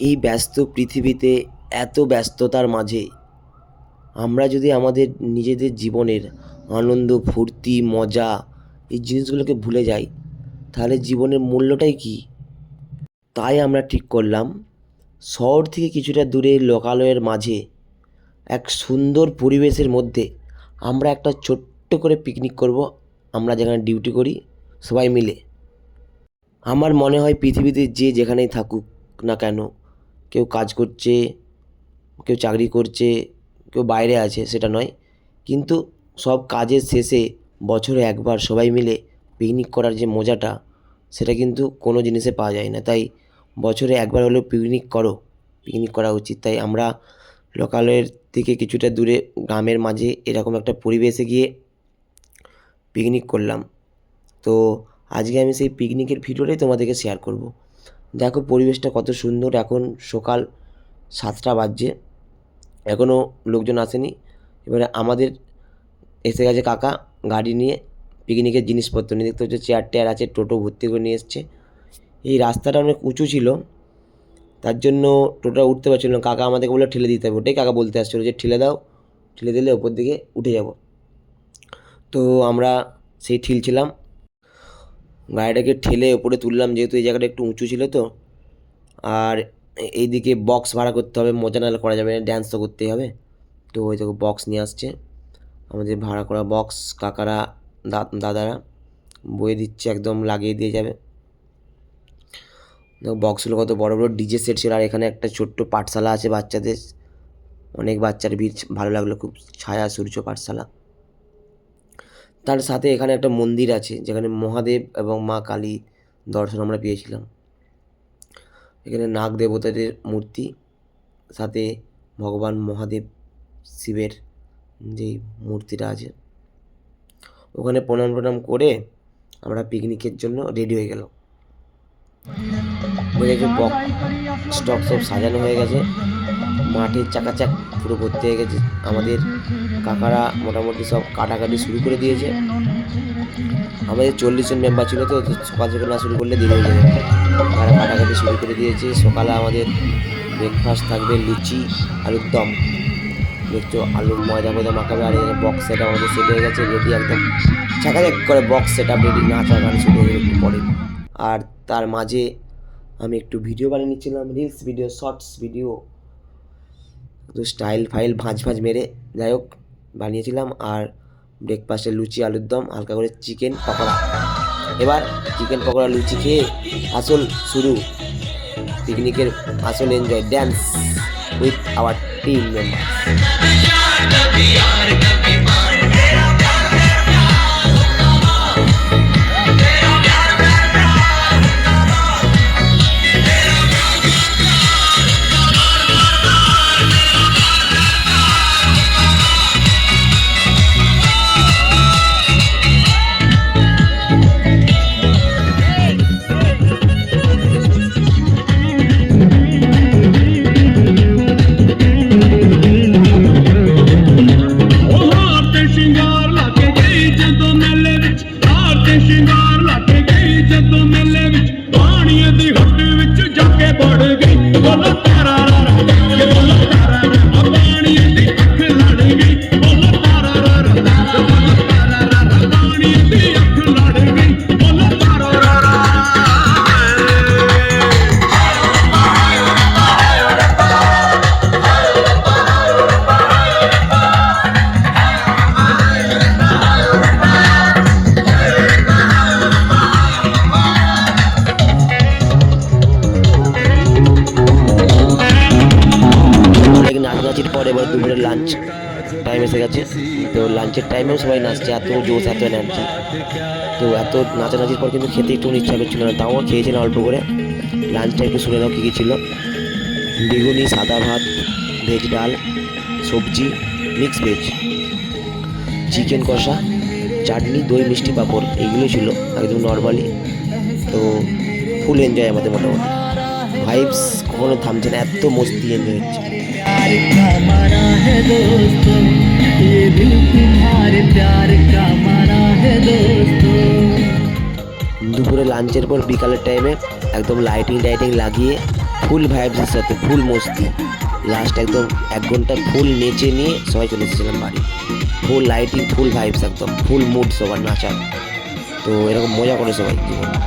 এই ব্যস্ত পৃথিবীতে এত ব্যস্ততার মাঝে আমরা যদি আমাদের নিজেদের জীবনের আনন্দ, ফুর্তি, মজা এই জিনিসগুলোকে ভুলে যাই, তাহলে জীবনের মূল্যটাই কী? তাই আমরা ঠিক করলাম, শহর থেকে কিছুটা দূরে লোকালয়ের মাঝে এক সুন্দর পরিবেশের মধ্যে আমরা একটা ছোট্ট করে পিকনিক করব। আমরা যেখানে ডিউটি করি, সবাই মিলে। আমার মনে হয় পৃথিবীতে যে যেখানেই থাকুক না কেন কেউ কাজ করছে, কেউ চাকরি করছে, কেউ বাইরে আছে, সেটা নয়। কিন্তু সব কাজের শেষে বছরে একবার সবাই মিলে পিকনিক করার যে মজাটা, সেটা কিন্তু কোনো জিনিসে পাওয়া যায় না। তাই বছরে একবার হলেও পিকনিক করো পিকনিক করা উচিত। তাই আমরা লোকালয়ের থেকে কিছুটা দূরে, গ্রামের মাঝে এরকম একটা পরিবেশে গিয়ে পিকনিক করলাম। তো আজকে আমি সেই পিকনিকের ভিডিওটাই তোমাদেরকে শেয়ার করব। দেখো পরিবেশটা কত সুন্দর, এখন সকাল সাতটা বাজছে। এখনও লোকজন আসেনি। এবারে আমাদের এসে গেছে কাকা, গাড়ি নিয়ে পিকনিকের জিনিসপত্র নিয়ে। দেখতে হচ্ছে চেয়ার টেয়ার আছে, টোটো ভর্তি করে নিয়ে এসছে। এই রাস্তাটা অনেক উঁচু ছিল, তার জন্য টোটোটা উঠতে পারছিল না। কাকা আমাদেরকে বলে ঠেলে দিতে হবে। ওটাই কাকা বলতে আসছিল যে, ঠেলে দাও, ঠেলে দিলে ওপর দিকে উঠে যাব। তো আমরা সেই ঠেলছিলাম গাড়িটাকে ঠেলে ওপরে তুললাম, যেহেতু এই জায়গাটা একটু উঁচু ছিল তো। আর এইদিকে বক্স ভাড়া করতে হবে, মজা নাহলে করা যাবে না ড্যান্স তো করতেই হবে। তো ওই দেখো বক্স নিয়ে আসছে। আমাদের ভাড়া করা বক্স কাকারা দাদারা বয়ে দিচ্ছে, একদম লাগিয়ে দিয়ে যাবে। বক্সগুলো কত বড় বড় ডিজে সেট ছিল। আর এখানে একটা ছোট্ট পাঠশালা আছে বাচ্চাদের। অনেক বাচ্চার ভিড়, ভালো লাগল, খুব ছায়া সূর্য পাঠশালা। তার সাথে এখানে একটা মন্দির আছে যেখানে মহাদেব এবং মা কালী দর্শন আমরা পেয়েছিলাম। এখানে নাগ দেবতাদের মূর্তি সাথে ভগবান মহাদেব শিবের যেই মূর্তিটা আছে। ওখানে প্রণাম প্রণাম করে আমরা পিকনিকের জন্য রেডি হয়ে গেল হয়ে গেছে বক স্টক সব সাজানো হয়ে গেছে। মাঠে চাকাচাক পুরো ভর্তি হয়ে গেছে। আমাদের কাকারা মোটামুটি সব কাটাকাটি শুরু করে দিয়েছে। আমাদের চল্লিশ জন মেম্বার ছিল তো তো সকাল না শুরু করলে দেরি হয়ে যাবে। তারা কাটাকাটি শুরু করে দিয়েছে। সকালে আমাদের ব্রেকফাস্ট থাকবে লুচি, আলুর দম। দেখছ আলুর ময়দা ময়দা মাখাবে আর এখানে বক্স সেট আমাদের সেট হয়ে গেছে রেডি একদম চাকাচাক করে বক্স সেট আপ রেডি নাচা গান শুরু হয়ে একটু পরে। আর তার মাঝে আমি একটু ভিডিও বানিয়ে নিচ্ছিলাম রিলস ভিডিও শর্টস ভিডিও তো স্টাইল ফাইল ভাঁজ ভাঁজ মেরে যাই হোক, বানিয়েছিলাম আর ব্রেকফাস্টে লুচি, আলুর দম, হালকা করে চিকেন পকোড়া। এবার চিকেন পকোড়া, লুচি খেয়ে আসল শুরু। পিকনিকের আসল enjoy dance with our team member Washington. পরে দুপুরে লাঞ্চ টাইম এসে গেছে। তো লাঞ্চের টাইমেও সবাই নাচছে, এত জোশ, এত এনার্জি তো এত নাচানাচির পর কিন্তু খেতে একটু ইচ্ছা করছিল না, তাও খেয়েছিলাম অল্প করে। লাঞ্চটা একটু শুনে নাও কী কী ছিল। বেগুনি, সাদা ভাত ভেজ ডাল, সবজি মিক্স ভেজ চিকেন কষা, চাটনি, দই, মিষ্টি, পাঁপড় এইগুলো ছিল, একদম নর্মালি তো ফুল এনজয় আমাদের মোটামুটি। ভাইবস কখনো থামছে না, এত মস্তি এনজয় হচ্ছে। प्यार का मारा है दोस्तों ये दिल तुम्हारे प्यार का मारा है दोस्तों দুপুরে লাঞ্চের পর বিকালের টাইমে একদম লাইটিং টাইটিং লাগিয়ে ফুল ভাইবসের সাথে ফুল মস্তি লাস্ট একদম এক ঘন্টা ফুল নেচে নিয়ে সবাই চলে এসেছিলাম বাড়ি ফুল লাইটিং ফুল ভাইবস একদম ফুল মুড সবার নাচার তো এরকম মজা করে সবাই জীবনে